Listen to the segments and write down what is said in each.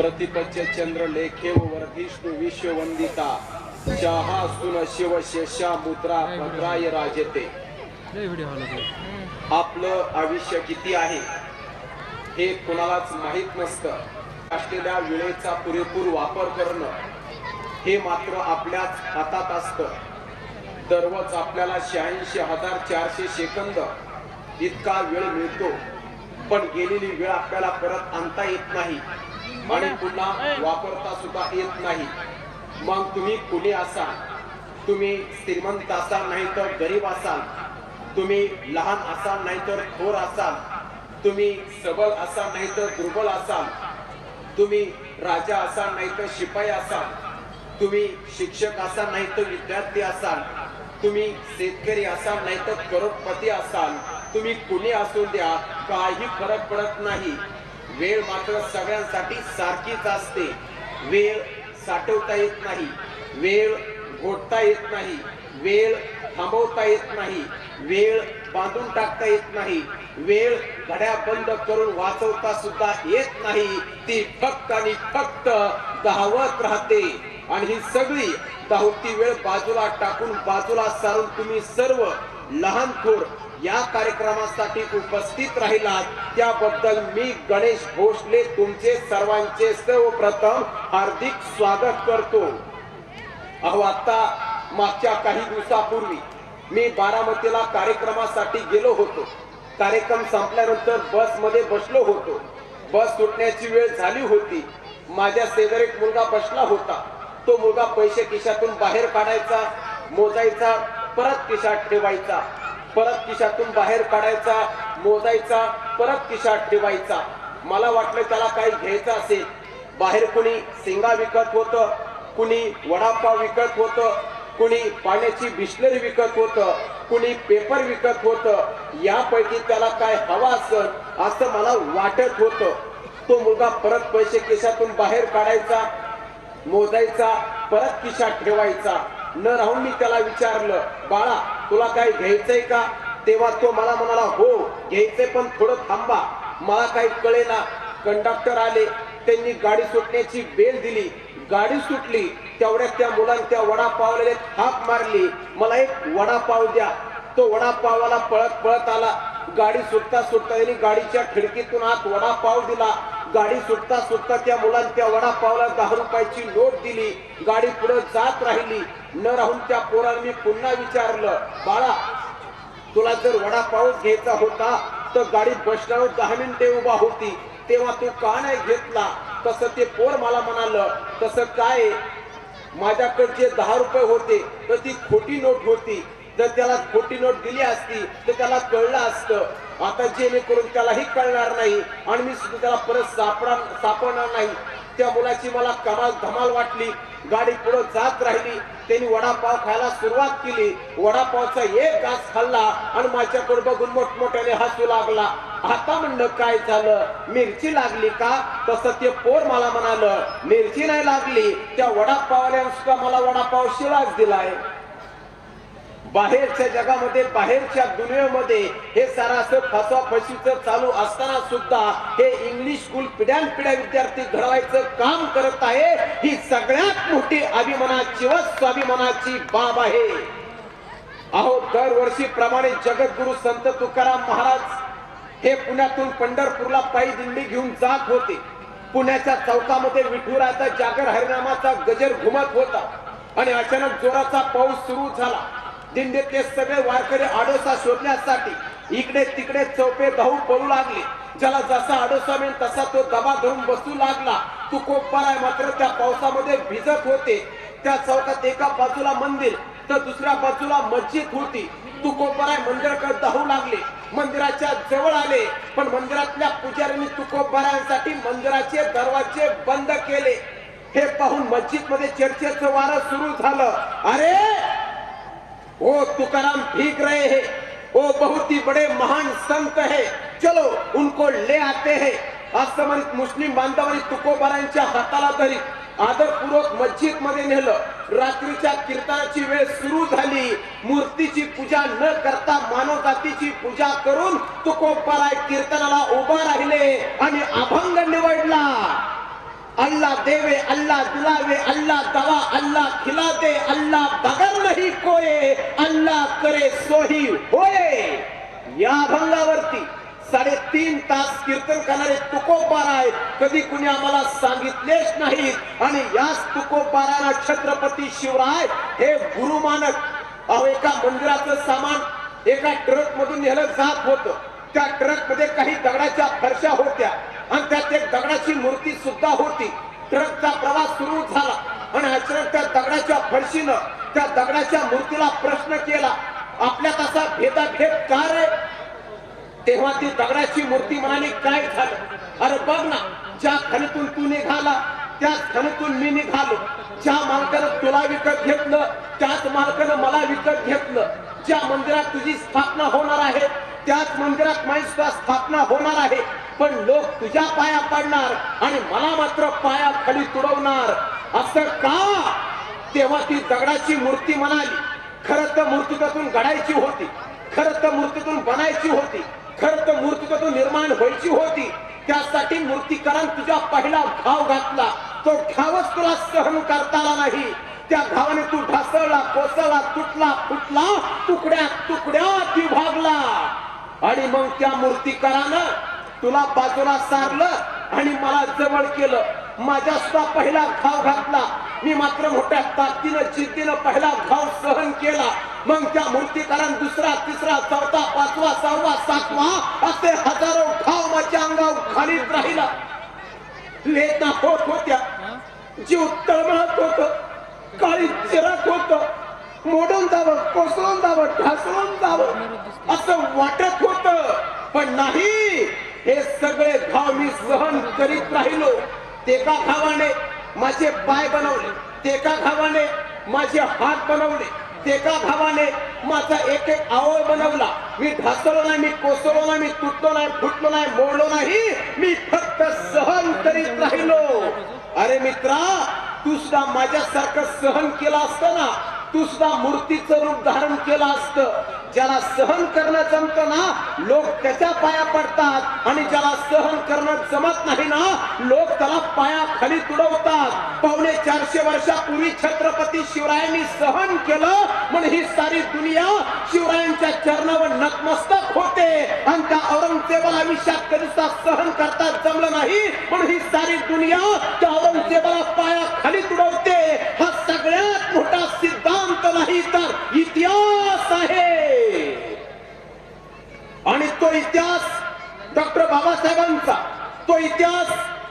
प्रतिपच्य चंद्र लेखे वर्धिष्णू विश्ववंदिता. शहा सुन शिव शेषा मुद्रा भद्राय राजते आपलं आयुष्य किती आहे? हे कोणालाच माहीत नसतं. असलेल्या वेळेचा पुरेपूर वापर करणं हे मात्र आपल्याच हातात असतं. दररोज आपल्याला शहाऐंशी हजार चारशे सेकंद इतका वेळ मिळतो. पण गेलेली वेळ आपल्याला परत आणता येत नाही. आणि पुन्हा वापरता सुद्धा येत नाही. मग तुम्ही कुणी असाल? तुम्ही श्रीमंत असाल नाही तर गरीब असाल? तुम्ही लहान असाल नाही तर थोर असाल? तुम्ही सबल असाल नाही तर दुर्बल असाल? तुम्ही राजा असाल नाही तर शिपाई असाल? तुम्ही शिक्षक असाल नाही तर विद्यार्थी असाल? तुम्ही शेतकरी असाल नाही तर करोडपती असाल? तुम्ही कुणी असू द्या काही फरक पडत नाही. वेळ मात्र सगळ्यांसाठी सारखीच असते. वेळ साठवता येत नाही. वेळ गोठता येत नाही. वेळ थांबवता येत नाही. वेळ बांधून टाकता येत नाही. वेळ घड्या बंद करून वाचवता सुद्धा येत नाही. ती फक्त आणि फक्त धावत राहते. आणि ही सगळी धावती वेळ बाजूला टाकून बाजूला सारून तुम्ही सर्व लहान थोर या कार्यक्रमासाठी उपस्थित राहिलात. त्याबद्दल मी गणेश भोसले तुमचे सर्वांचे सर्वप्रथम हार्दिक स्वागत करतो. अहो आता मागच्या काही दिवसापूर्वी मी बारामतीला कार्यक्रमासाठी गेलो होतो. कार्यक्रम संपल्यानंतर बसमध्ये बसलो होतो. बस सुटण्याची वेळ झाली होती. माझ्या शेजारी एक मुलगा बसला होता. तो मुलगा पैसे खिशातून बाहेर काढायचा मोजायचा परत खिशात ठेवायचा. परत खिशातून बाहेर काढायचा मोजायचा परत खिशात ठेवायचा. मला वाटलं त्याला काही घ्यायचं असेल. बाहेर कुणी सिंगा विकत होतं कुणी वडापाव विकत होतं कुणी पाण्याची बिस्लरी विकत होतं कुणी पेपर विकत होतं. यापैकी त्याला काय हवा असत असं मला वाटत होतं. तो मुलगा परत पैसे खिशातून बाहेर काढायचा मोजायचा परत खिशात ठेवायचा. न राहून मी त्याला विचारलं बाळा तुला काय घ्यायचंय का? तेव्हा तो मला म्हणाला हो घ्यायचंय पण थोडं थांबा. मला काही कळेना. कंडक्टर आले. त्यांनी गाडी सुटण्याची बेल दिली. गाडी सुटली. तेवढ्यात त्या मुलांनी त्या वडापावला हाक मारली. मला एक वडापाव द्या. तो वडापावाला पळत पळत आला. गाडी सुटता सुटता त्यांनी गाडीच्या खिडकीतून आत वडापाव दिला. गाडी सुटता सुटता त्या मुलांच्या त्या वडापावला दहा रुपयाची नोट दिली. गाडी पुढे जात राहिली. न राहून त्या पोरांनी पुन्हा विचारलं बाळा तुला जर वडापाव घ्यायचा होता तर गाडी बस दहा मिनिटे उभा होती. तेव्हा तू का नाही घेतला? तसं ते पोर मला म्हणाल तसं काय? माझ्याकडे जे दहा रुपये होते तर ती खोटी नोट होती. जर त्याला खोटी नोट दिली असती तर त्याला कळलं असतं. आता जेणेकरून त्यालाही कळणार नाही आणि मी सुद्धा त्याला परत सापडा सापडणार नाही. त्या मुलाची मला कमाल धमाल वाटली. गाडी पुढे जात राहिली. त्यांनी वडापाव खायला सुरुवात केली. वडापावचा एक घास खाल्ला आणि माझ्याकडे बघून मोठमोठ्याने हसू लागला. आता म्हणलं काय झालं? मिरची लागली का? तसं ते पोर मला म्हणाल मिरची नाही लागली. त्या वडापावल्यानं सुद्धा मला वडापाव शिवाच दिलाय. बाहेरच्या जगामध्ये बाहेरच्या दुनियेमध्ये हे सरास असं चालू असताना सुद्धा हे इंग्लिश स्कूल पिढ्यान पिढ्या विद्यार्थी घडवायचं काम करत आहे. ही सगळ्यात मोठी अभिमानाची व स्वाभिमानाची बाब आहे. अहो दरवर्षी प्रमाणे जगद्गुरु संत तुकाराम महाराज हे पुण्यातून पंढरपूरला पायी दिंडी घेऊन जात होते. पुण्याच्या चौकामध्ये विठुराचा जागर हरिनामाचा गजर घुमत होता. आणि अचानक जोराचा पाऊस सुरू झाला. दिंडीतले सगळे वारकरी आडोसा शोधण्यासाठी इकडे तिकडे चौपे धावून पळू लागले. ज्याला जसा आडोसा मिळेल तसा तो दबा धरून बसू लागला. तुकोपराय मात्र त्या पावसामध्ये भिजत होते. त्या चौकात एका बाजूला मंदिर तर दुसऱ्या बाजूला मस्जिद होती. तू कोपराय मंदिराकडे धावू लागले. मंदिराच्या जवळ आले पण मंदिरातल्या पुजाऱ्यांनी तुकोबारांसाठी मंदिराचे दरवाजे बंद केले. हे पाहून मस्जिदमध्ये चर्चेचं वारं सुरू झालं. अरे! ओ तुकाराम ठीक रहे हैं ओ बहुत ही बड़े महान संत है। चलो उनको ले आते हैं। असं मुस्लिम बांधवांनी तुकोबारांच्या हाताला तरी आदरपूर्वक मस्जिदमध्ये नेलं. रात्रीच्या कीर्तनाची वेळ सुरू झाली. मूर्तीची पूजा न करता मानव जातीची पूजा करून तुकोबाराय कीर्तनाला उभा राहिले आणि अभंग निवडला. अल्लाह देवे अल्लाह दिलावे अल्लाह दवा अल्लाह खिला दे अल्लाह बगल नहीं कोये अल्लाह करे सोही होय या भंगावरती साडेतीन तास कीर्तन करणारे तुकोपार आहे कधी कुणी आम्हाला सांगितलेच नाही आणि याच तुकोबाराला छत्रपती शिवराय हे गुरु मानक अहो एका मंदिराचं सामान एका ट्रक मधून नेलं जात होतं. त्या ट्रकमध्ये काही दगडाच्या फरशा होत्या. आणि त्यात एक दगडाची मूर्ती सुद्धा होती. ट्रकचा प्रवास सुरू झाला. आणि अचानक त्या दगडाच्या फरशीनं त्या दगडाच्या मूर्तीला प्रश्न केला आपल्यात असा भेदाभेद का रे? तेव्हा ती दगडाची मूर्ती म्हणाली काय झालं? अरे बघ ना ज्या खणतून तू निघाला त्याच खणतून मी निघालो. ज्या मालकानं तुला विकत घेतलं त्याच मालकानं मला विकत घेतलं. ज्या मंदिरात तुझी स्थापना होणार आहे त्याच मंदिरात माझी सुद्धा स्थापना होणार आहे. पण लोक तुझ्या पाया पडणार आणि मला मात्र पाया खाली तुडवणार. असं का? तेव्हा ती दगडाची मूर्ती म्हणाली खरं तर मूर्ती घडायची होती. खरं तर मूर्तीतून बनायची होती. खरं तर मूर्ती निर्माण व्हायची होती. त्यासाठी मूर्तीकरांनी तुझ्या पहिला घाव घातला. तो घावच तुला सहन करता आला नाही. त्या घावाने तू ढासळला कोसळला तुटला फुटला तुकड्या तुकड्या विभागला. आणि मग त्या मूर्तीकरानं तुला बाजूला सारलं आणि मला जवळ केलं. माझ्या सुद्धा पहिला घाव घातला. मी मात्र मोठ्या ताकदीनं जिद्दीनं पहिला घाव सहन केला. मग त्या मूर्तीकारण दुसरा तिसरा चौथा पाचवा सहावा सातवा असे हजारो घाव माझ्या अंगावर खालीत राहिला. वेदना होत होत्या. जीव तळमळत होत. काळी चिरत होत. मोडून जावं कोसळून जावं ढासळून जावं. असं वाटत होत. पण नाही. हे सगळे घाव मी सहन करीत राहिलो. ते का घावाने माझे पाय बनवले. ते का घावाने माझे हात बनवले. ते का घावाने माझा एक एक आवळ बनवला. मी ढासलो नाही मी कोसळलो नाही मी तुटलो नाही फुटलो नाही मोडलो नाही. मी फक्त सहन करीत राहिलो. अरे मित्रा तू सुद्धा माझ्यासारखं सहन केलं असतं ना? तू सुद्धा मूर्तीचं रूप धारण केलं असतं. ज्याला सहन करणं जमतं ना लोक त्याच्या पाया पडतात. आणि ज्याला सहन करणं जमत नाही ना लोक त्याला पाया खाली तुडवतात. पावणे चारशे वर्षापूर्वी छत्रपती शिवरायांनी सहन केलं म्हणून ही सारी दुनिया शिवरायांच्या चरणावर नतमस्तक होते. आणि त्या औरंगजेबाला आयुष्यात कधीचा सहन करता जमलं नाही. म्हणून ही सारी दुनिया त्या औरंगजेबाला पाया खाली तुडवते. हा सगळ्यात मोठा सिद्धांत नाही तर इतिहास आहे. तो इतिहास डॉक्टर बाबासाहेबांचा तो इतिहास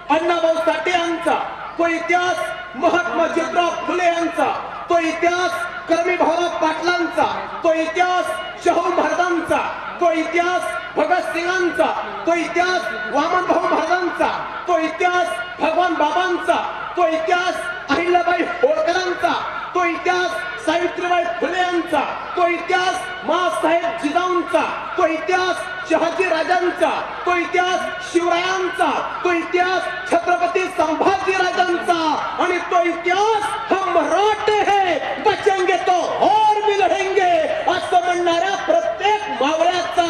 अण्णाभाऊ साठे यांचा तो इतिहास महात्मा ज्योतिराव फुले यांचा तो इतिहास कर्मी भाऊराव पाटलांचा तो इतिहास शाहू महाराजांचा तो इतिहास भगतसिंगांचा तो इतिहास वामन भाऊ महाराजांचा तो इतिहास भगवान बाबांचा तो इतिहास अहिल्याबाई होळकरांचा तो इतिहास सावित्रीबाई फुले यांचा तो इतिहास मासाहेब जिजाऊंचा तो इतिहास शहाजी राजांचा तो इतिहास शिवरायांचा तो इतिहास छत्रपती संभाजी राजांचा आणि तो इतिहास हम मराठे हे बचेंगे तो और भी लढेंगे असं म्हणणाऱ्या प्रत्येक मावळ्याचा.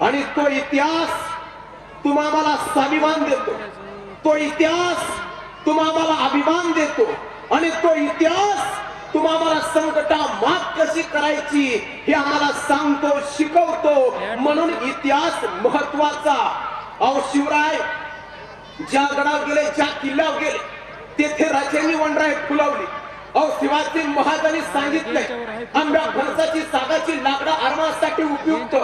आणि तो इतिहास तुम्हा मला स्वाभिमान देतो. तो इतिहास तुम्हा मला अभिमान देतो. आणि तो इतिहास तुम्हा आम्हाला संकटा मात कशी करायची हे आम्हाला सांगतो शिकवतो. म्हणून इतिहास महत्त्वाचा. अहो शिवराय ज्या गडावर गेले ज्या किल्ल्यावर गेले तेथे राजांनी वनराय फुलवली. अहो शिवाजी महाराजांनी सांगितले आंब्या फणसाची सागाची लाकडा आरमासाठी उपयुक्त.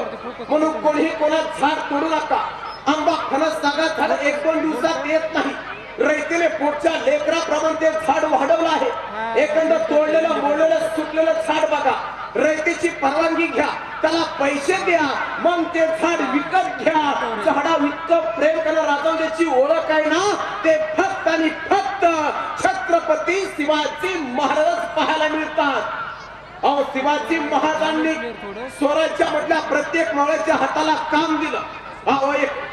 म्हणून कोणी कोणा झाड तोडू नका. आंबा फणस सागा झाड एक दोन दिवसात येत नाही. रैतीने पोटच्या लेकराप्रमाणे ते झाड वाढवलं आहे. एकंदर तोडलेलं मोडलेलं सुटलेलं झाड बघा. रयतेची परवानगी घ्या. त्याला पैसे द्या. मग ते झाड विकत घ्या. झाडा इतकं प्रेम करणं राजांची ओळख आहे ना? ते फक्त आणि फक्त छत्रपती शिवाजी महाराज पाहायला मिळतात. अहो शिवाजी महाराजांनी स्वराज्या मधल्या प्रत्येक मावळ्याच्या हाताला काम दिलं. अहो एक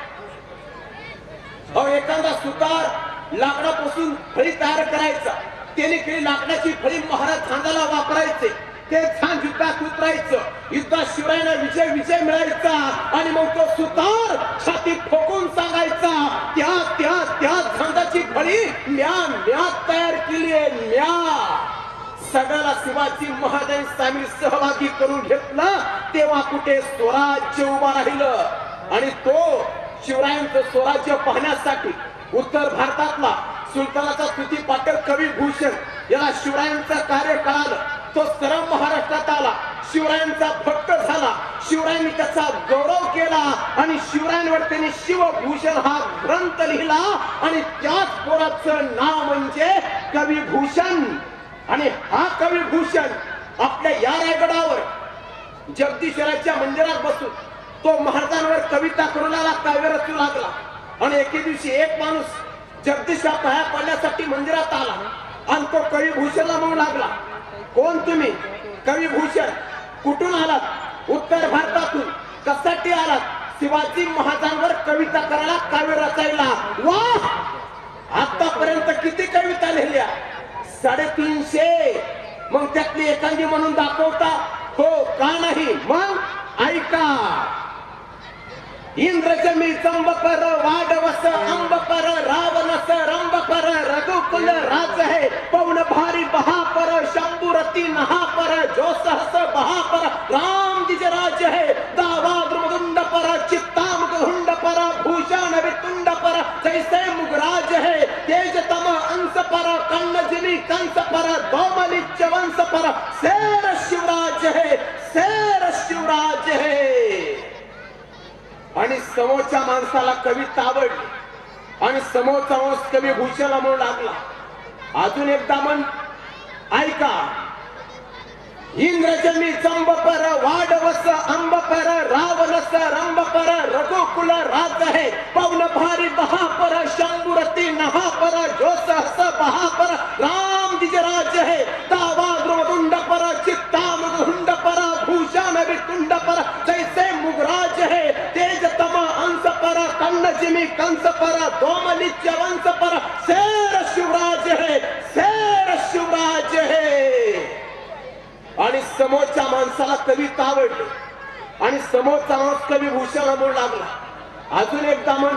अहो एखादा सुतार लाकडापासून फळी तयार करायचा. त्याने केली लाकडाची फळी महाराज खांदाला वापरायचे. ते छान युद्धात उतरायचं. युद्धात शिवरायांना विजय विजय मिळायचा. आणि मग तो सुतार छाती ठोकून सांगायचा त्या त्या त्या झांजाची फळी म्या म्या तयार केली आहे म्या. सगळ्याला शिवाजी महादेव सामील सहभागी करून घेतला. तेव्हा कुठे स्वराज्य उभा राहिलं? आणि तो शिवरायांचं स्वराज्य पाहण्यासाठी उत्तर भारतातला सुलतानाचा स्तुती पाटक कवी भूषण याला शिवरायांचं कार्य कळालं तो सर्व महाराष्ट्रात आला. शिवरायांचा भक्त झाला. शिवरायांनी त्याचा गौरव केला आणि शिवरायांवर त्यांनी शिवभूषण हा ग्रंथ लिहिला आणि त्याच पोराचं नाव म्हणजे कविभूषण. आणि हा कविभूषण आपल्या या रायगडावर जगदीश्वराच्या मंदिरात बसून तो महाराजांवर कविता करू लागला काव्य रचू लागला. आणि एके दिवशी एक माणूस जगदीशा पाया पडण्यासाठी मंदिरात आला. आणि तो कविभूषणला म्हणू लागला कोण तुम्ही? कविभूषण कुठून आलात? उत्तर भारतातून. कसाठी आलात? शिवाजी महाराजांवर कविता करायला काव्य रचायला. वा आतापर्यंत किती कविता लिहिल्या? साडेतीनशे. मग त्यातली एखादी म्हणून दाखवता? हो का नाही? मग ऐका. इंद्रजमी जंब पर वाडवस अंब पर रावणस रंब पर रघुकुल राज है। पवन भारी बहापर शंभुरती नहापर जो सहस बहापर राम दिज राज है। दावा द्रुमदुंड पर चित्ताम हुंड पर भूषण वितुंड पर जैसे मुगराज है। तेज तम अंश पर कन्न जिनी कंस पर दोमलिच वंश पर शेर शिवराज है शेर शिवराज है आणि समोरच्या माणसाला कवी आवडली आणि समोरचा माणूस कवी भूषला म्हणू लागला. अजून एकदा मन ऐका. इंद्रजनी जंब पर वाडवस अंब पर रावणस रंब पर रघुकुल राज हे. पवन भारी बहा पर शंभुरती नहा पर जोस हस बहा पर राम दिज राज है. दावा द्रुमदुंड पर चित्ताम हुंड पर भूषण वितुंड पर जैसे मुगराज है तेज तम अंश पर पश्चिमी कंस पर दोमलिच वंश पर शेर शिवराज है शेर शिवराज है। आणि समोरच्या माणसाला कविता तावडले. आणि समोरचा माणूस कवी भूषण म्हणू लागला. अजून एकदा म्हण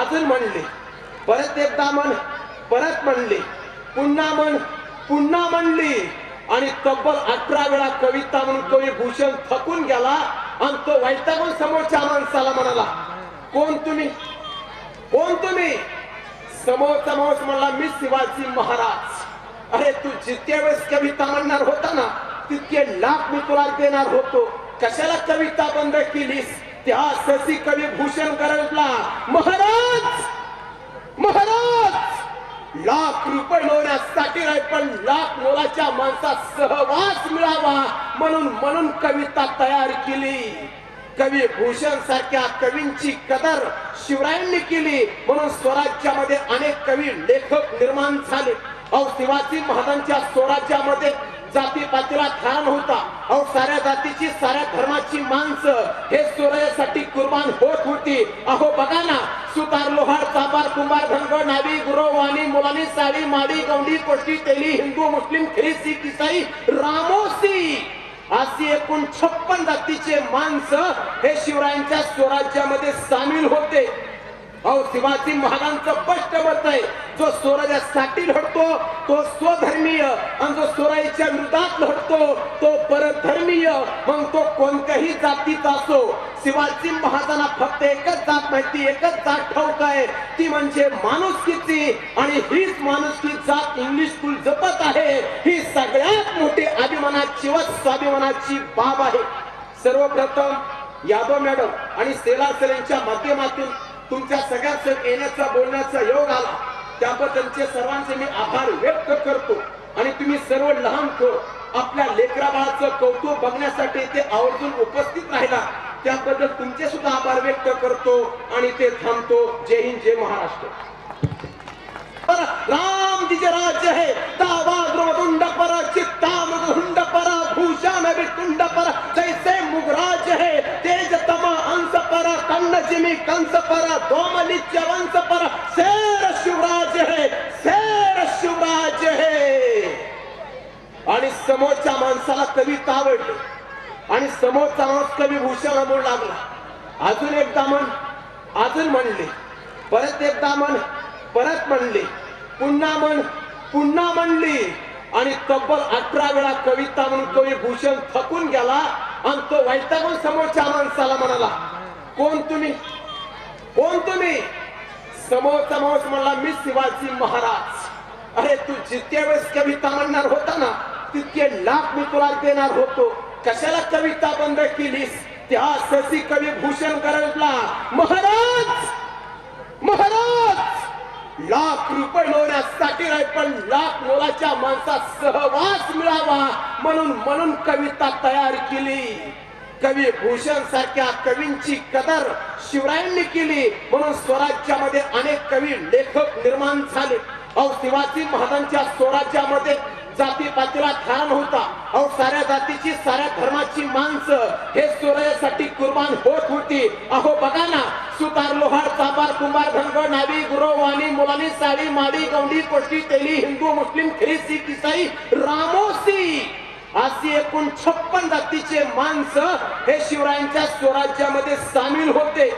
अजून म्हणले. परत एकदा म्हण परत म्हणले. पुन्हा म्हण पुन्हा म्हणली. आणि तब्बल अठरा वेळा कविता म्हणून कवी भूषण थकून गेला आणि तो वैतागून समोरच्या माणसाला म्हणाला कोण तुम्ही? कोण तुम्ही? समोरचा माणूस म्हणला मी शिवाजी महाराज. अरे तू जितक्या वेळेस कविता म्हणणार होता ना तितके लाख मी तुला देणार होतो. कशाला कविता बंद केलीस? त्या शशी कवी भूषण गरजला महाराज! महाराज! लाख रुपये मिळवण्यासाठी नाही पण लाख मोलाच्या माणसात सहवास मिळावा म्हणून म्हणून कविता तयार केली. कवी भूषण सारख्या कवींची कदर शिवरायांनी केली. म्हणून स्वराज्यामध्ये अनेक कवी लेखक निर्माण झाले. अहो शिवाजी महाराजांच्या स्वराज्यामध्ये जाती पातीला थारा होता. अहो साऱ्या जातीची साऱ्या धर्माची माणसं हे स्वराज्यासाठी कुर्बान होत होती. अहो बघा ना सुतार लोहार चापार कुंभार धनगड नावी गुरव वाणी मुलानी साडी माडी गौंडी कोष्टी तेली हिंदू मुस्लिम ख्रिस्ती सिख इसाई रामोसी. अशी एकूण छप्पन जातीचे माणसं हे शिवरायांच्या स्वराज्यामध्ये सामील होते. अहो शिवाजी महाराजांचं स्पष्ट मत आहे. जो स्वराज्यासाठी लढतो तो स्वधर्मीय. आणि जो स्वराज्याच्या विरोधात लढतो तो परधर्मीय. मग तो कोणत्याही जातीचा असो. शिवाजी महाराजांना फक्त एकच जात माहिती एकच जात ठाऊक आहे. ती म्हणजे माणुसकीची. आणि हीच माणुसकी जात इंग्लिश स्कूल जपत आहे. ही सगळ्यात मोठी अभिमानाची व स्वाभिमानाची बाब आहे. सर्वप्रथम यादव मॅडम आणि सेला सर यांच्या माध्यमातून तुमच्या सगळ्यात येण्याचा बोलण्याचा योग आला. त्याबद्दलचे सर्वांचे मी आभार व्यक्त करतो. आणि तुम्ही सर्व लहान थोर आपल्या लेकरा बाळाचं कौतुक बघण्यासाठी ते आवर्जून उपस्थित राहिला. त्याबद्दल तुमचे सुद्धा आभार व्यक्त करतो आणि ते थांबतो. जय हिंद जय महाराष्ट्र. राम तिचे राज्य हे दावा द्रोदुंड पर चित्ताम हुंड पर भूषण वितुंड पर जैसे मुगराज हे तेज तम अंश पर कन्न जिमी कंस पर दोमलिच वंश पर शेर शिवराज है शेर शिवराज है. आणि समोरच्या माणसाला कविता आवडली आणि समोरचा माणूस कवी भूषण म्हणू लागला. अजून एकदा म्हण अजून म्हणले. परत एकदा म्हण परत म्हणले. पुन्हा म्हण पुन्हा म्हणली. आणि तब्बल अठरा वेळा कविता म्हणून कवी भूषण थकून गेला आणि तो वैतागून समोरच्या माणसाला म्हणाला कोण तुम्ही? कोण तुम्ही? समोरचा माणूस म्हणला मी शिवाजी महाराज. अरे तू जितक्या वेळेस कविता म्हणणार होता ना तितके लाख मी तुला देणार होतो. कशाला कविता बंद केलीस? त्या शशी कवी भूषण गरजला महाराज! महाराज! लाख रुपये लोण्यासाठी नाही पण लाख मुलाच्या माणसात सहवास मिळावा म्हणून म्हणून कविता तयार केली. कवी भूषण सारख्या कवींची कदर शिवरायांनी केली. म्हणून स्वराज्यामध्ये अनेक कवी लेखक निर्माण झाले. अहो शिवाजी महाराजांच्या स्वराज्यामध्ये जाती पातीला ठार होता. अहो साऱ्या जातीची साऱ्या धर्माची माणसं हे स्वराज्यासाठी कुर्बान होत होती. अहो बघा ना सुतार लोहार चापार कुंभार धनगर नावी गुरव वाणी मुलानी साडी माडी गौंडी कोष्टी तेली हिंदू मुस्लिम ख्रिस्ती सिख इसाई रामोसी. अशी एकूण छप्पन जातीचे माणसं हे शिवरायांच्या स्वराज्यामध्ये सामील होते.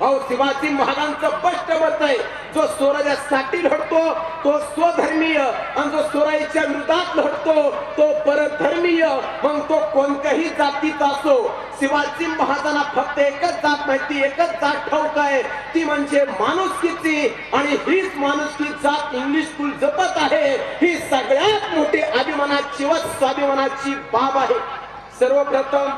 अहो शिवाजी महाराजांचं स्पष्ट मत आहे. जो स्वराज्यासाठी लढतो तो स्वधर्मीय. आणि जो स्वराज्याच्या विरोधात लढतो तो परधर्मीय. मग तो कोणत्याही जातीचा असो. शिवाजी महाराजांना फक्त एकच जात माहिती एकच जात ठाऊक आहे. ती म्हणजे माणुसकीची. आणि हीच माणुसकी जात इंग्लिश स्कूल जपत आहे. ही सगळ्यात मोठी अभिमानाची व स्वाभिमानाची बाब आहे. सर्वप्रथम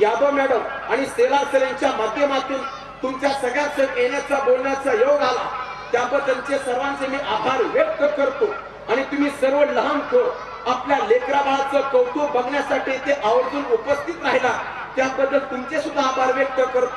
यादव मॅडम आणि सेला यांच्या माध्यमातून तुमच्या सगळ्याच येण्याचा बोलण्याचा योग आला. त्याबद्दलचे सर्वांचे मी आभार व्यक्त करतो. आणि तुम्ही सर्व लहान थोर आपल्या लेकरा बाळाचं कौतुक बघण्यासाठी ते आवर्जून उपस्थित राहिला. त्याबद्दल तुमचे सुद्धा आभार व्यक्त करतो.